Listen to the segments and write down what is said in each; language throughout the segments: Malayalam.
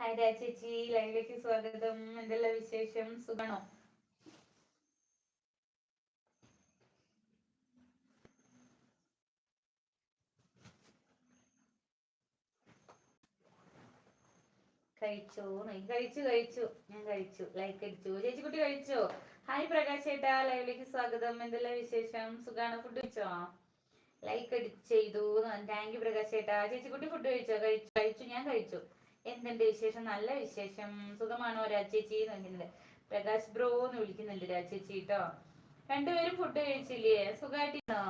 ഹായ് രാജ ചേച്ചി ലൈവിലേക്ക് സ്വാഗതം. എന്തെല്ലാം വിശേഷം? സുഖാണോ? കഴിച്ചോ? നീ കഴിച്ചു കഴിച്ചു. ഞാൻ കഴിച്ചു. ലൈക്ക് അടിച്ചു. ചേച്ചി കുട്ടി കഴിച്ചോ. ഹായ് പ്രകാശ് ചേട്ടാ. ലൈവിലേക്ക് സ്വാഗതം. എന്തെല്ലാം വിശേഷം? സുഖാണോ? ഫുഡ് കഴിച്ചോ? ലൈക്ക് അടിച്ചു ചെയ്തു. താങ്ക് യു പ്രകാശ് ചേട്ടാ. ചേച്ചി കുട്ടി ഫുഡ് കഴിച്ചോ? കഴിച്ചു. കഴിച്ചു. ഞാൻ കഴിച്ചു. എന്തുണ്ട് വിശേഷം? നല്ല വിശേഷം. സുഖമാണോ രാജേച്ചി എന്ന് വിളിക്കുന്നുണ്ട് പ്രകാശ് ബ്രോ എന്ന് വിളിക്കുന്നുണ്ട് രാജേച്ചി കേട്ടോ രണ്ടുപേരും ഫുഡ് കഴിച്ചില്ലേ? സുഖമായിട്ടിരുന്നോ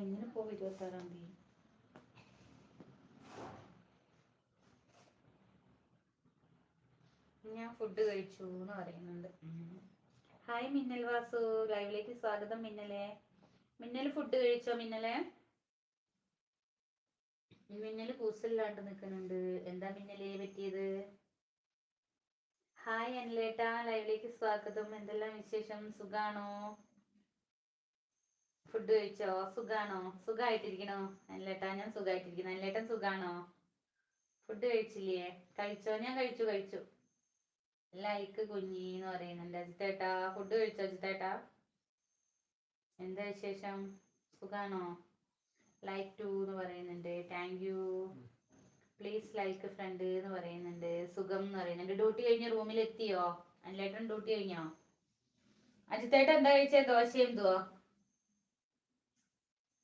എങ്ങനെ പോകും ഇരുപത്തി ആറാം തീയതി? ഞാൻ ഫുഡ് കഴിച്ചു എന്ന് പറയുന്നുണ്ട്. ഹായ് മിന്നൽ വാസു. ലൈവിലേക്ക് സ്വാഗതം മിന്നലെ. മിന്നൽ ഫുഡ് കഴിച്ചോ മിന്നലെ? മിന്നൽ കൂസലില്ലാണ്ട് നിൽക്കുന്നുണ്ട്. എന്താ മിന്നലെ പറ്റിയത്? ഹായ് അനിലേട്ടാ. ലൈവിലേക്ക് സ്വാഗതം. എന്തെല്ലാം വിശേഷം? സുഖാണോ? ഫുഡ് കഴിച്ചോ? സുഖാണോ? സുഖായിട്ടിരിക്കണോ? അനിലേട്ടാ ഞാൻ സുഖായിട്ടിരിക്കുന്നു. അനിലേട്ടൻ സുഖാണോ? ഫുഡ് കഴിച്ചില്ലേ? കഴിച്ചോ? ഞാൻ കഴിച്ചു കഴിച്ചു. ലൈക്ക് കുഞ്ഞി എന്ന് പറയുന്നുണ്ട്. അജിത്തേട്ടാ ഫുഡ് കഴിച്ചോ അജിത്തേട്ടാ? എന്താ വിശേഷം? സുഖാണോ? ലൈക്ക് ടു എന്ന് പറയുന്നുണ്ട്. Thank you please like friend എന്ന് പറയുന്നുണ്ട്. സുഖം എന്ന് പറയുന്നുണ്ട്. ഡ്യൂട്ടി കഴിഞ്ഞ് റൂമിൽ എത്തിയോ? അനിലേട്ടൻ ഡ്യൂട്ടി കഴിഞ്ഞോ? അജിത്തേട്ട എന്താ കഴിച്ചേ? ദോശ എന്തുവാ?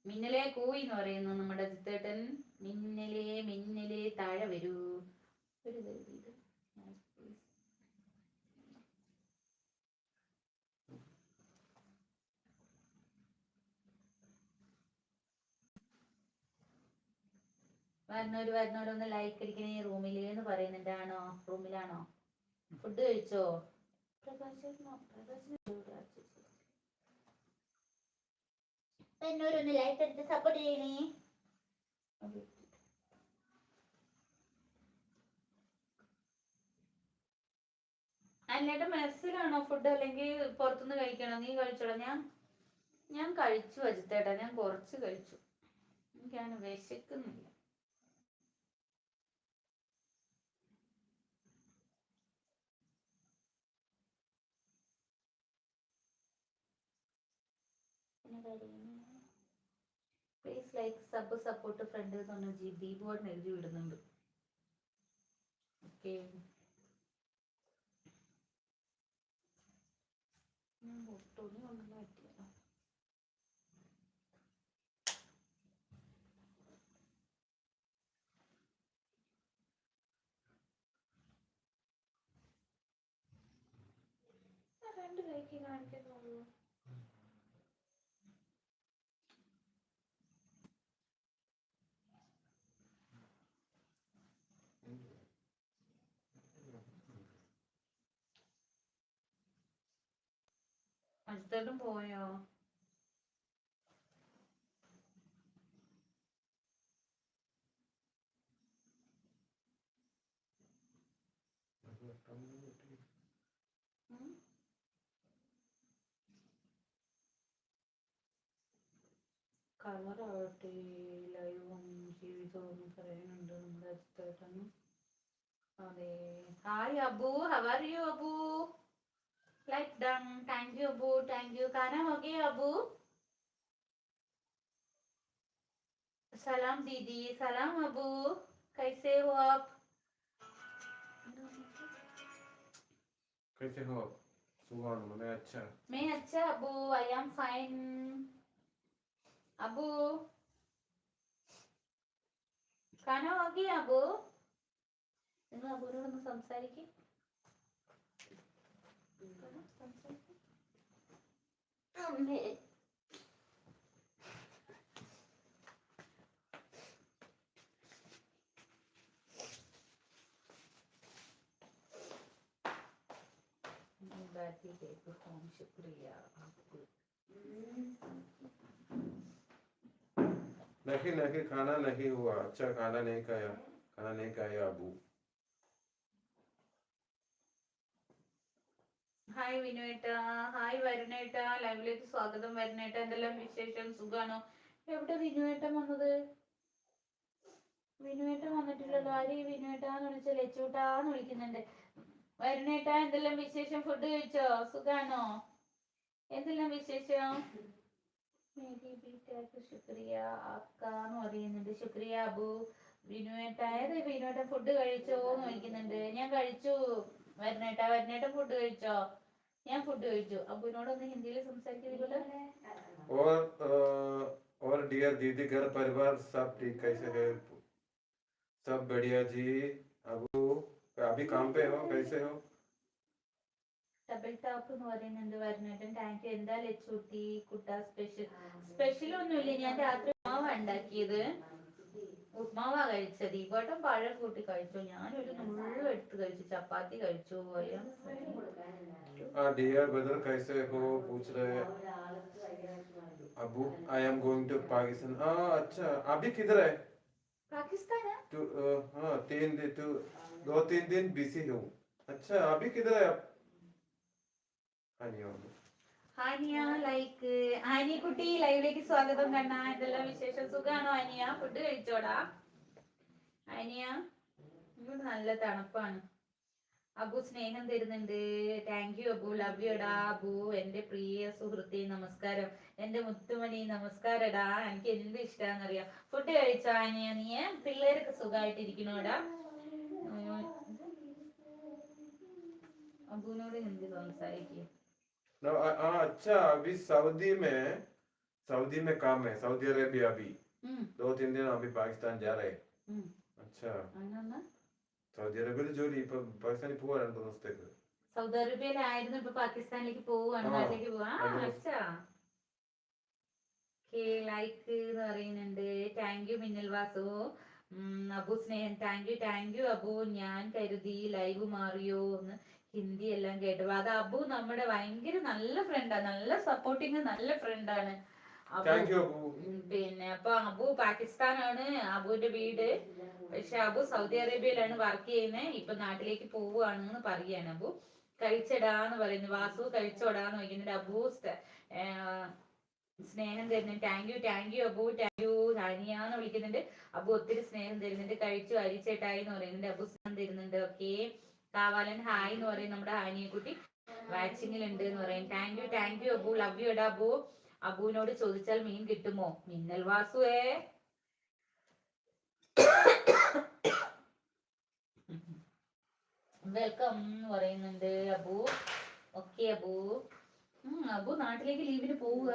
മിന്നലെ കൂയി എന്ന് പറയുന്നു നമ്മുടെ അജിത്തേട്ടൻ. മിന്നലേ മിന്നലേ താഴെ വരൂ. ഒരു ഇത് ഇത്. വരുന്നവര് വരുന്നവരൊന്ന് ലൈക്ക് അടിക്കണേ. റൂമിൽ എന്ന് പറയുന്നുണ്ട്. ആണോ? റൂമിലാണോ? ഫുഡ് കഴിച്ചോ? വരുന്നവരൊന്ന് ലൈക്ക് അടിച്ച് സപ്പോർട്ട് ചെയ്യണേ. അല്ലേട്ട മെസ്സിലാണോ ഫുഡ് അല്ലെങ്കിൽ പുറത്തുനിന്ന് കഴിക്കണോ? നീ കഴിച്ചോളാം. ഞാൻ ഞാൻ കഴിച്ചു അജിത്തേട്ടാ. ഞാൻ കുറച്ച് കഴിച്ചു. എനിക്കാണ് വിശക്കുന്നില്ല. Please like sub support friend എന്ന് പറഞ്ഞ ജി ബോർഡ് എഴുതി വിടുന്നുണ്ട്. ഓക്കെ തുണി കൊണ്ടു പറ്റിയല്ലോ രണ്ട് കൈക്ക് കാണിക്കുന്നുള്ളൂ അടുത്തോട്ടും പോയോ? കളറാവട്ടെ ലൈവും ജീവിതവും പറയുന്നുണ്ട് നമ്മുടെ അടുത്തേട്ടന് അതെ. Hi Abu. You Abu? like done thank you abu thank you. Kana hoge abu ya, salam didi. Salam ya, abu kaise ho aap? Kaise ho suhan main acha. Main acha abu i am fine. Abu. Kana hoge abu? Nu abu nu samsari ki. Phone शुक्रिया आपको नहीं नहीं, खाना नहीं हुआ। अच्छा खाना नहीं खाया। खाना नहीं खाया, अबू। ഹായ് വിനുവേട്ട ഹായ് വരുണേട്ട. ലൈവിലേക്ക് സ്വാഗതം വരുണേട്ട. എന്തെല്ലാം വിശേഷം? സുഖാണോ? എവിടെ വിനുവേട്ടൻ വന്നത്? വിനുവേട്ടൻ വന്നിട്ടില്ലല്ലോ. ആര് വിനുവേട്ടാന്ന് വിളിച്ച ലച്ചൂട്ടാന്ന് വിളിക്കുന്നുണ്ട്. വരുണേട്ട എന്തെല്ലാം വിശേഷം? ഫുഡ് കഴിച്ചോ? സുഖാണോ? എന്തെല്ലാം വിശേഷം? ശുക്രിയ അക്കാന്ന് പറയുന്നുണ്ട്. ശുക്രിയ അബു വിനുവേട്ട ഏത് വിനുവേട്ടൻ ഫുഡ് കഴിച്ചോ എന്ന് ചോദിക്കുന്നുണ്ട് ഞാൻ കഴിച്ചു. വരുന്നേട്ട വരുന്നേട്ടൻ ഫുഡ് കഴിച്ചോ? ഞാൻ ഫുഡ് കഴിച്ചു അബുവിനോടൊന്ന് ഹിന്ദിയിൽ സംസാരിക്കുന്നില്ല और अ, और डियर दीदी घर परिवार सब ठीक कैसे है सब बढ़िया जी अबू अभी काम पे हो कैसे हो ഡബിൾ ടാപ്പ് എന്ന് പറയുന്നുണ്ട് വരുന്നേട്ടൻ താങ്ക് യു എന്താ ലച്ചൂട്ടി കുട്ട സ്പെഷ്യൽ സ്പെഷ്യൽ ഒന്നുമില്ല ഞാൻ രാത്രി ഉപ്മാവാ ഉണ്ടാക്കിയത് ഉപ്മാവാ കഴിച്ചത് ഈ വട്ടം പഴം കൂട്ടി കഴിച്ചു ഞാനൊരു മുഴുവൻ എടുത്ത് കഴിച്ചു ചപ്പാത്തി കഴിച്ചു അയ്യോ. हाँ डियर ब्रदर कैसे हो पूछ रहे हैं Abu I am going to Pakistan हाँ अच्छा अभी किधर है പാകിസ്ഥാനാ तू अ, हाँ तीन दिन तू दो तीन दिन बिजी हूँ अच्छा अभी किधर है आप हाँ नहीं हो ഹാനിയ ലൈക്ക് ഹാനിയ കുട്ടി. ലൈവിലേക്ക് സ്വാഗതം കണ്ണ. എന്തെല്ലാം വിശേഷം? സുഖാണോ അനിയ? ഫുഡ് കഴിച്ചോടാ? അനിയ ഇവിടെ നല്ല തണുപ്പാണ്. അബു സ്നേഹം തരുന്നുണ്ട്. Thank you Abu. ലവ് യുടാ അബു. എന്റെ പ്രിയ സുഹൃത്തി നമസ്കാരം. എന്റെ മുത്തുമണി നമസ്കാരടാ. എനിക്ക് എന്ത് ഇഷ്ടാന്നറിയാം. ഫുഡ് കഴിച്ചോ അനിയ? നീ പിള്ളേർക്ക് സുഖമായിട്ടിരിക്കണോടാ. അബുവിനോട് ഹിന്ദി സംസാരിക്കും? हाँ अच्छा अभी सऊदी में सऊदी में काम है सऊदी अरेबिया अभी ഉം दो तीन दिन अभी पाकिस्तान जा रहे हैं ഉം अच्छा അങ്ങനെ സൗദി അറേബ്യയിൽ ജോലി ഇപ്പൊ പാകിസ്ഥാനിൽ പോവാ രണ്ടു ദിവസത്തേക്ക് സൗദി അറേബ്യയിലായിരുന്നു ഇപ്പൊ പാകിസ്ഥാനിലേക്ക് പോവാണ് ആ, നാട്ടിലേക്ക് പോവാ അതെ. അച്ഛാ ലൈക്ക് എന്ന് പറയുന്നുണ്ട് താങ്ക് യു മിന്നൽ വാസു ഉം, Abu Snehan thank you thank you Abu ഞാൻ കരുതി ലൈവ് മാറിയോ എന്ന് ഹിന്ദി എല്ലാം കേട്ടു അത് അബു നമ്മുടെ ഭയങ്കര നല്ല ഫ്രണ്ടാണ് നല്ല സപ്പോർട്ടിങ് നല്ല ഫ്രണ്ടാണ് ആണ്. യു അബു. പിന്നെ അപ്പൊ അബു പാകിസ്ഥാനാണ് അബുവിന്റെ വീട്. പക്ഷെ അബു സൗദി അറേബ്യയിലാണ് വർക്ക് ചെയ്യുന്നത് ഇപ്പൊ നാട്ടിലേക്ക് പോവുകയാണെന്ന് പറയാണ് അബു. കഴിച്ചടാന്ന് പറയുന്നു. വാസു കഴിച്ചോടാന്ന് ചോദിക്കുന്നുണ്ട് അബു. സ്നേഹം തരുന്നു thank you thank you Abu. Thank you ഹാനിയാന്ന് വിളിക്കുന്നുണ്ട്. അബു ഒത്തിരി സ്നേഹം തരുന്നുണ്ട്. കഴിച്ചു അരിച്ചേട്ടായി എന്ന് പറയുന്നുണ്ട്. അബു സ്നേഹം തരുന്നുണ്ട്. ഓക്കെ കാവാലൻ ഹായ് എന്ന് പറയും നമ്മുടെ ആനിയക്കുട്ടി കുട്ടി വാച്ചിങ്ങിൽ ഉണ്ട് എന്ന് പറയും. Thank you thank you Abu. Love you എടാ അബു. അബുവിനോട് ചോദിച്ചാൽ മീൻ കിട്ടുമോ? മിന്നൽ വാസുവേ. വെൽക്കം എന്ന് പറയുന്നുണ്ട് അബു. ഓക്കെ അബു. അബു നാട്ടിലേക്ക് ലീവിന് പോവുക.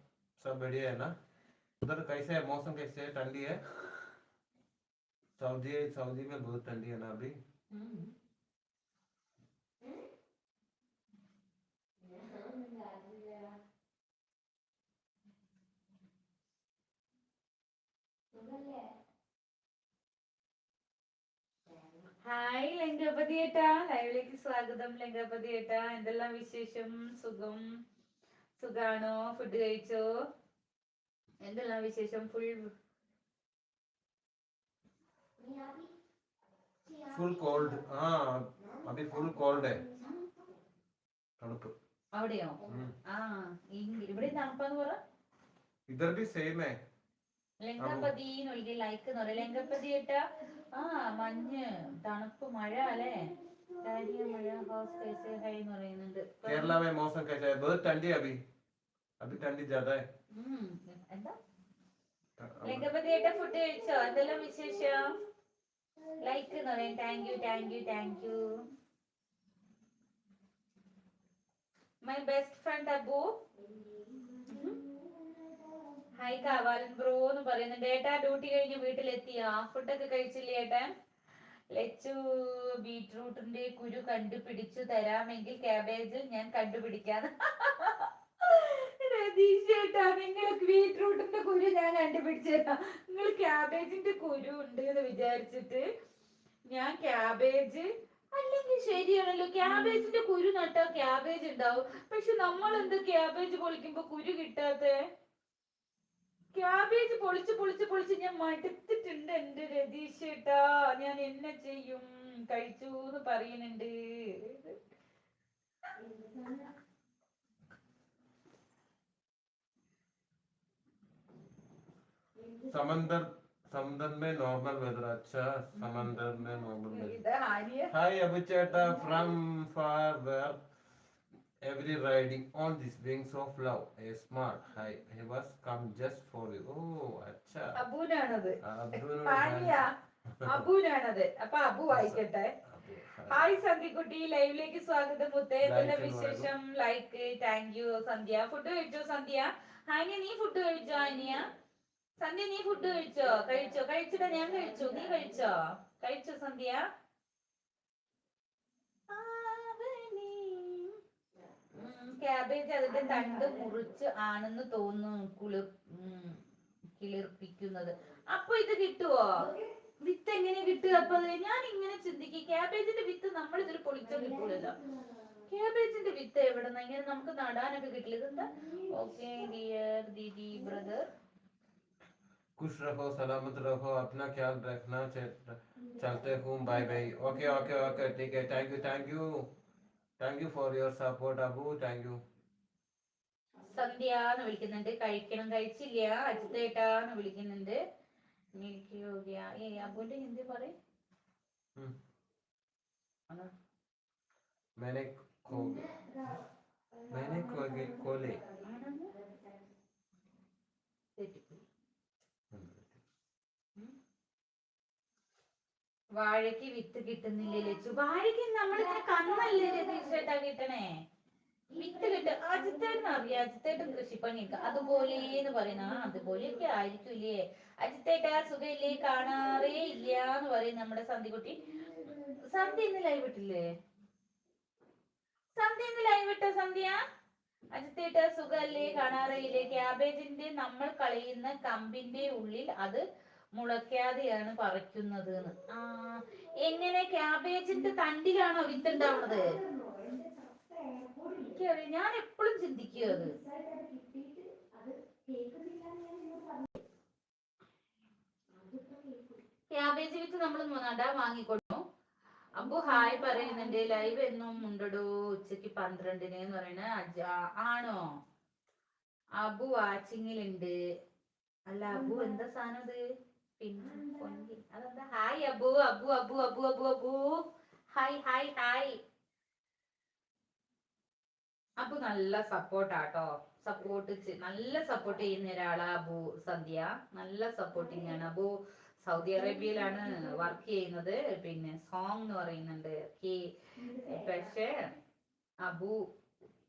सब बढ़िया है ना उधर कैसे है मौसम कैसे है ठंडी है सऊदी सऊदी में बहुत ठंडी है ना अभी ഉം. ഹായ് ലങ്കപതി ഏട്ടാ ലൈവിലേക്ക് സ്വാഗതം ലങ്കപതി ഏട്ടാ എന്തെല്ലാം വിശേഷം സുഖം സുഖാണോ? ഫുഡ് കഴിച്ചോ? എന്തെല്ലാം വിശേഷം? ഫുൾ ഫുൾ കോൾഡ് ആ അഭി ഫുൾ കോൾഡ് തണുപ്പ്. അവിടെയോ? ആ ഇവിടെ തണുപ്പാന്ന് പറ. ഇതർ ബി സെയിമേ ലങ്കപ്പതി ലൈക്ക് എന്ന് പറയാം ലങ്കപ്പതി ഇട്ട ആ മഞ്ഞ്. തണുപ്പ് മഴ അല്ലേ? കാര്യ മഴ ഹൗസ് കേസ് ഹൈ എന്ന് പറയുന്നുണ്ട് केरला में मौसम कैसा है बहुत ठंडी है अभी अभी ठंडी ज्यादा है ഉം. എന്താ अब- ലങ്കപതി ഏട്ടാ ഫുഡ് കഴിച്ചോ എന്തെല്ലാം വിശേഷം ലൈക്ക് എന്ന് പറയാം thank you thank you thank you my best friend Abu hi കാവാലൻ bro എന്ന് പറയുന്നുണ്ട് ഏട്ടാ ഡ്യൂട്ടി കഴിഞ്ഞ് വീട്ടിലെത്തിയാ ഫുഡൊക്കെ കഴിച്ചില്ലേ ഏട്ടൻ ലച്ചു ബീട്രൂട്ടിന്റെ കുരു കണ്ടുപിടിച്ചു തരാമെങ്കിൽ കാബേജിൽ ഞാൻ കണ്ടുപിടിക്കാം. രതീഷേട്ടാ നിങ്ങൾ ബീട്രൂട്ടിന്റെ കുരു ഞാൻ കണ്ടുപിടിച്ചു നിങ്ങൾ ക്യാബേജിന്റെ കുരു ഉണ്ട് എന്ന് വിചാരിച്ചിട്ട് ഞാൻ ക്യാബേജ് അല്ലെങ്കിൽ ശരിയാണല്ലോ ക്യാബേജിന്റെ കുരു നട്ടാ ക്യാബേജ് ഉണ്ടാവും. പക്ഷെ നമ്മൾ എന്ത് ക്യാബേജ് പൊളിക്കുമ്പോ കുരു കിട്ടാത്തെ? ക്യാബേജ് പൊളിച്ച് പൊളിച്ച് പൊളിച്ച് ഞാൻ മടുത്തിട്ടുണ്ട് എന്റെ രതീഷ് ഏട്ടാ ഞാൻ എന്നെ ചെയ്യും കഴിച്ചു എന്ന് പറയുന്നുണ്ട് समंदर समंदर में नॉर्मल वेदर अच्छा समंदर में नॉर्मल वेदर ഇത് ഹാനിയ Hi Abu Cheta from far where every riding on these wings of love. A smart hi. He was come just for you. Oh, acha. അബൂനാണത്. ഹാനിയ അബൂനാണത്. അപ്പൊ അബു വായിക്കട്ടെ. ഹായ്. സന്ധ്യക്കുട്ടി ലൈവിലേക്ക് സ്വാഗതം മുത്തേ. എന്തെല്ലാം വിശേഷം. Like thank you Sandhya. Food കഴിച്ചോ സന്ധ്യ? ഹാനിയ നീ ഫുഡ് കഴിച്ചോ ഹാനിയ സന്ധ്യ നീ ഫുഡ് കഴിച്ചോ? കഴിച്ചോ? കഴിച്ചിട്ട് ഞാൻ കഴിച്ചു. നീ കഴിച്ചോ? കഴിച്ചോ സന്ധ്യ? ക്യാബേജ് അതിന്റെ തണ്ട് മുറിച്ച് ആണെന്ന് തോന്നുന്നു കുളിർ ഉം, കിളിർപ്പിക്കുന്നത് അപ്പൊ ഇത് കിട്ടുവോ വിത്ത് എങ്ങനെ കിട്ടുക അപ്പൊ അത് ഞാൻ ഇങ്ങനെ ചിന്തിക്കും ക്യാബേജിന്റെ വിത്ത് നമ്മൾ ഇതിൽ പൊളിച്ചാൽ കിട്ടൂലല്ലോ ക്യാബേജിന്റെ വിത്ത് എവിടെ നിന്ന് ഇങ്ങനെ നമുക്ക് നടാനൊക്കെ കിട്ടില്ല ഇതെന്താ ഓക്കെ ഡിയർ ദീദി ബ്രദർ खुश रहो सलामत रहो अपना ख्याल रखना चे- चलते हूँ bye bye okay okay okay ठीक है thank you thank you Thank you for your support Abu thank you Sandhya എന്ന് വിളിക്കുന്നുണ്ട് കഴിക്കണം കഴിച്ചില്ല അജിതേട്ടാന്ന് വിളിക്കുന്നുണ്ട് മിൽക്ക് യോഗ്യ ഏ അബുന്റെ ഹിന്ദി പറയും हम्म, ആണോ? मैंने खो मैंने खो खोले വാഴയ്ക്ക് വിത്ത് കിട്ടുന്നില്ലേ ലച്ചു? വാഴയ്ക്ക് നമ്മളിങ്ങനെ കന്നല്ലേ രതീഷേട്ടാ കിട്ടണേ? വിത്ത് കിട്ടും അജിത്തേട്ടൻ അറിയാം അജിത്തേട്ടൻ കൃഷിപ്പണിയൊക്കെ. അതുപോലെ എന്ന് പറയുന്ന ആ അതുപോലെയൊക്കെ ആയിരിക്കൂലേ അജിത്തേട്ട സുഖയില്ലേ? കാണാറേ ഇല്ല എന്ന് പറയും നമ്മുടെ സന്ധ്യക്കുട്ടി കുട്ടി സന്ധ്യ ഇന്ന് ലൈവ് ഇട്ടില്ലേ? സന്ധ്യ ഇന്ന് ലൈവ് ഇട്ടോ സന്ധ്യ? അജിത്തേട്ട സുഖല്ലേ? കാണാറേ ഇല്ലേ? ക്യാബേജിന്റെ നമ്മൾ കളയുന്ന കമ്പിന്റെ ഉള്ളിൽ അത് മുളയ്ക്കാതെയാണ് പറിക്കുന്നത് ആ എങ്ങനെ ക്യാബേജിന്റെ തണ്ടിലാണോ വിത്ത് ഉണ്ടാവുന്നത് എനിക്കറിയാം ഞാൻ എപ്പോഴും ചിന്തിക്കുക അത്. ക്യാബേജ് വിത്ത് നമ്മൾ നടാ വാങ്ങിക്കൊണ്ടു അപ്പൊ ഹായ് പറയുന്നുണ്ട് ലൈവ് എന്നും ഉണ്ടടോ? ഉച്ചയ്ക്ക് പന്ത്രണ്ടിന് എന്ന് പറയണ ആണോ? അബു വാച്ചിങ്ങിലുണ്ട്. അല്ല അബു എന്താ സാധനം പിന്നെ. അതെന്താ hi Abu Abu Abu Abu Abu Abu hi hi hi Abu നല്ല സപ്പോർട്ടാട്ടോ സപ്പോർട്ട് നല്ല സപ്പോർട്ട് ചെയ്യുന്ന ഒരാളാ അബു സന്ധ്യ. നല്ല സപ്പോർട്ടിങ് ആണ്. അബു സൗദി അറേബ്യയിലാണ് വർക്ക് ചെയ്യുന്നത്. പിന്നെ സോങ് എന്ന് പറയുന്നുണ്ട്. പക്ഷേ അബു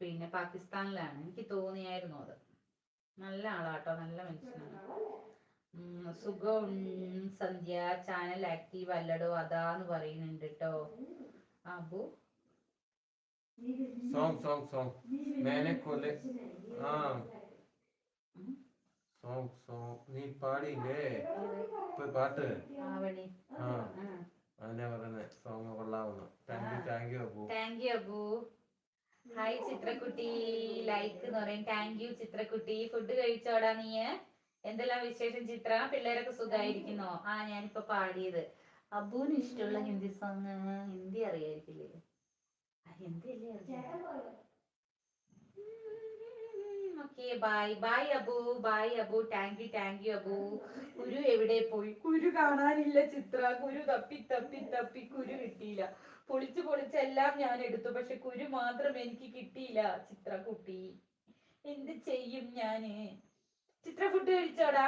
പിന്നെ പാകിസ്ഥാനിലാണ്. എനിക്ക് തോന്നിയായിരുന്നു അത്. നല്ല ആളാട്ടോ. നല്ല മനുഷ്യനാണ്. സുഖം. സന്ധ്യ ചാനൽ ആക്റ്റീവ് അല്ലടോ അതാന്ന് പറയുന്നുണ്ട് കേട്ടോ അബു? Song song song. മേനെ കൊല്ലെ. ആ. Song song. നീ പാടിയില്ലേ? ഇപ്പൊ പാട്ട്? അതിനെ പറയുന്നേ? Song കൊള്ളാവുന്നു. Thank you thank you Abu. Thank you Abu. Hi ചിത്രക്കുട്ടി. Like എന്ന് പറയും. താങ്ക് യു ചിത്രക്കുട്ടി. ഫുഡ് കഴിച്ചോടാ നീയേ. എന്തെല്ലാം വിശേഷം ചിത്ര? പിള്ളേരൊക്കെ സുഖമായിരിക്കുന്നോ ആ ഞാനിപ്പോ പാടിയത്. അബുവിന് ഇഷ്ടമുള്ള ഹിന്ദി സോങ് ഹിന്ദി അറിയായിരിക്കില്ലേ? ഹിന്ദി അല്ലേ okay bye bye Abu. Bye Abu. Thank you thank you Abu. കുരു എവിടെ പോയി? കുരു കാണാനില്ല ചിത്ര. കുരു തപ്പി തപ്പി തപ്പി കുരു കിട്ടിയില്ല. പൊളിച്ച് പൊളിച്ച് എല്ലാം ഞാൻ എടുത്തു. പക്ഷെ കുരു മാത്രം എനിക്ക് കിട്ടിയില്ല ചിത്ര കുട്ടി. എന്ത് ചെയ്യും ഞാൻ? ചിത്ര ഫുഡ് കഴിച്ചോടാ.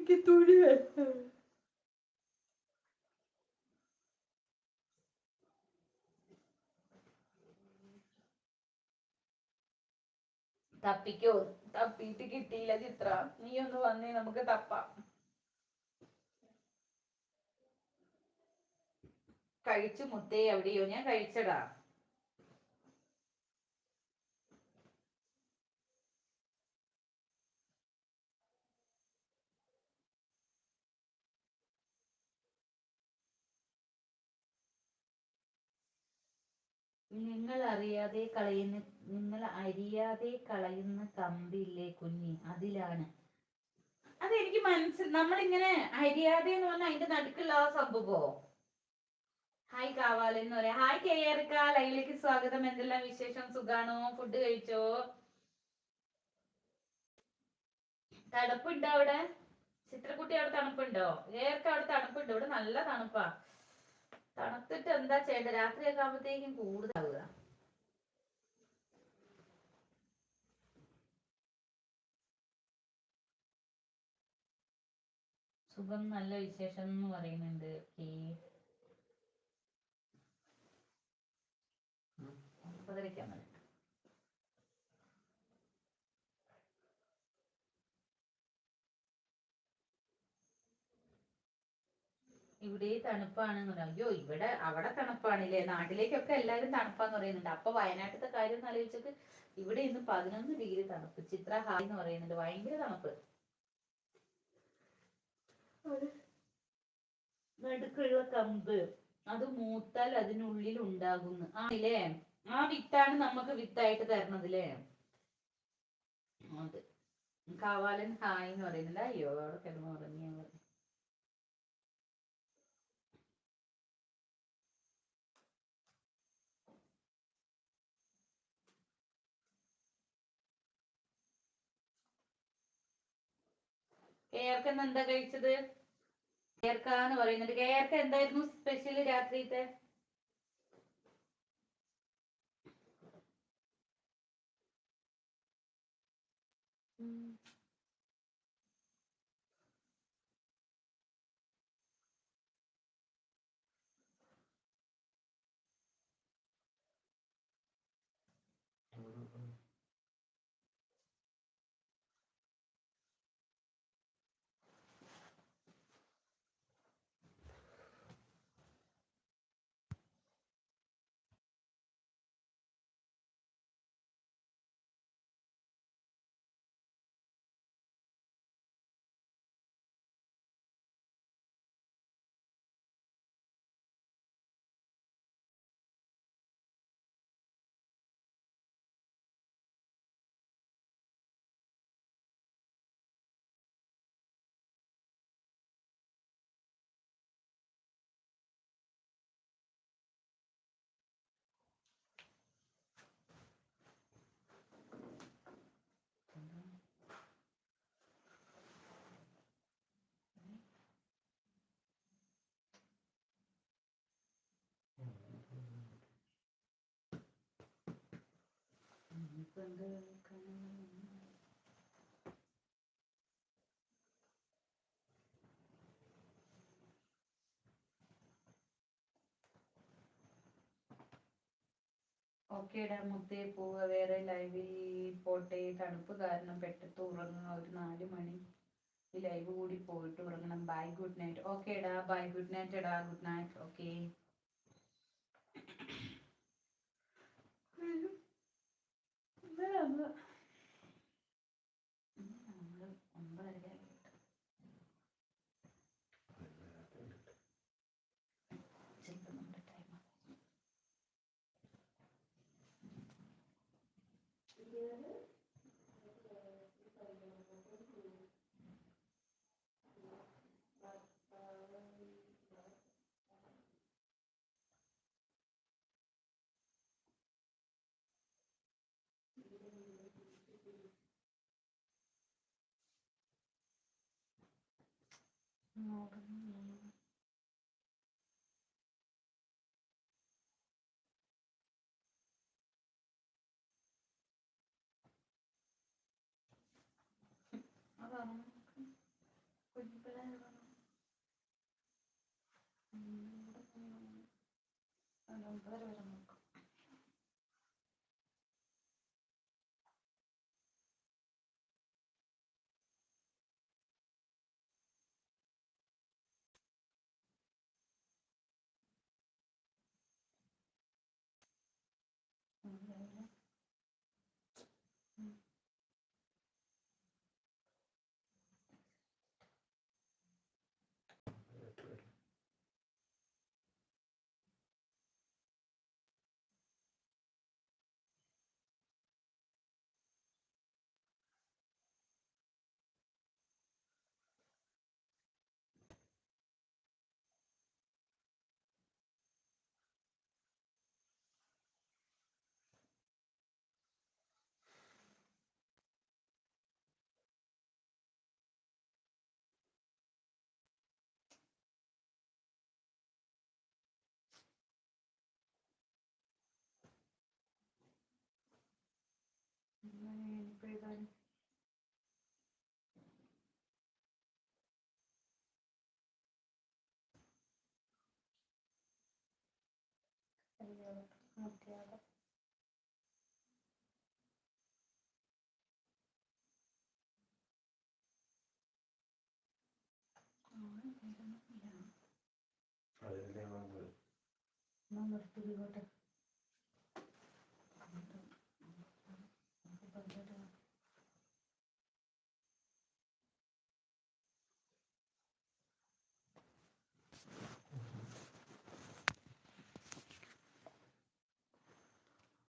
എനിക്ക് തുണി തപ്പിക്കോ? തപ്പിട്ട് കിട്ടിയില്ല ചിത്ര. നീ ഒന്ന് വന്നേ നമുക്ക് തപ്പാം. കഴിച്ചു മുത്തേ എവിടെയോ? ഞാൻ കഴിച്ചടാ. നിങ്ങൾ അറിയാതെ കളയുന്ന നിങ്ങൾ അറിയാതെ കളയുന്ന കമ്പില്ലേ കുഞ്ഞി? അതിലാണ്. അതെനിക്ക് മനസ്സിൽ നമ്മളിങ്ങനെ അരിയാതെ എന്ന് പറഞ്ഞാൽ അതിന്റെ നടുക്കുള്ള ആ സംഭവോ. ഹായ് കാവാല എന്ന് പറയാം. ഹായ് കേറിക്ക ലൈലേക്ക് സ്വാഗതം. എന്തെല്ലാം വിശേഷം? സുഖാണോ? ഫുഡ് കഴിച്ചോ? തണുപ്പുണ്ടോ അവിടെ? ചിത്രക്കുട്ടി അവിടെ തണുപ്പുണ്ടോ? ഏർക്ക് അവിടെ തണുപ്പുണ്ടോ. ഇവിടെ നല്ല തണുപ്പാ. തണുത്തിട്ട് എന്താ ചെയ്യേണ്ടത് രാത്രിയൊക്കെ ആകുമ്പോഴത്തേക്കും കൂടുതലാവുക. സുഖം നല്ല വിശേഷം എന്ന് പറയുന്നുണ്ട്. ഓക്കേ ഇവിടെ തണുപ്പാണെന്ന് പറയാം. അയ്യോ ഇവിടെ അവിടെ തണുപ്പാണില്ലേ? നാട്ടിലേക്കൊക്കെ എല്ലാവരും തണുപ്പാന്ന് പറയുന്നുണ്ട്. അപ്പൊ വയനാട്ടിലത്തെ കാര്യം ഒന്ന് ആലോചിച്ചിട്ട് ഇവിടെ ഇന്ന് പതിനൊന്ന് ഡിഗ്രി തണുപ്പ്. ചിത്ര ഹായ് എന്ന് പറയുന്നുണ്ട്. ഭയങ്കര തണുപ്പ്. നടുക്കുള്ള കമ്പ്. അത് മൂത്താൽ അതിനുള്ളിൽ ഉണ്ടാകുന്നു. ആണല്ലേ? ആ വിത്താണ് നമുക്ക് വിത്തായിട്ട് തരണത് ല്ലേ? അത്. കാവാലൻ ഹായ് എന്ന് പറയുന്നുണ്ട്. അയ്യോ അവിടെ കേർക്ക് ഇന്ന് എന്താ കഴിച്ചത്? കേർക്കാന്ന് പറയുന്നുണ്ട്. കേർക്ക് എന്തായിരുന്നു സ്പെഷ്യൽ രാത്രിത്തെ? ഓക്കേടാ മുത്തേ പോവുക വേറെ ലൈവിൽ പോട്ടെ. തണുപ്പ് കാരണം പെട്ടെന്ന് ഉറങ്ങുക. ഒരു നാല് മണി ലൈവ് കൂടി പോയിട്ട് ഉറങ്ങണം. ബൈ ഗുഡ് നൈറ്റ് ഓക്കേടാ ബൈ ഗുഡ് നൈറ്റ് എടാ. Good night okay agora, não. Agora não. Coisa pra não. Não, não, não. Ah, proven. Number to be voted.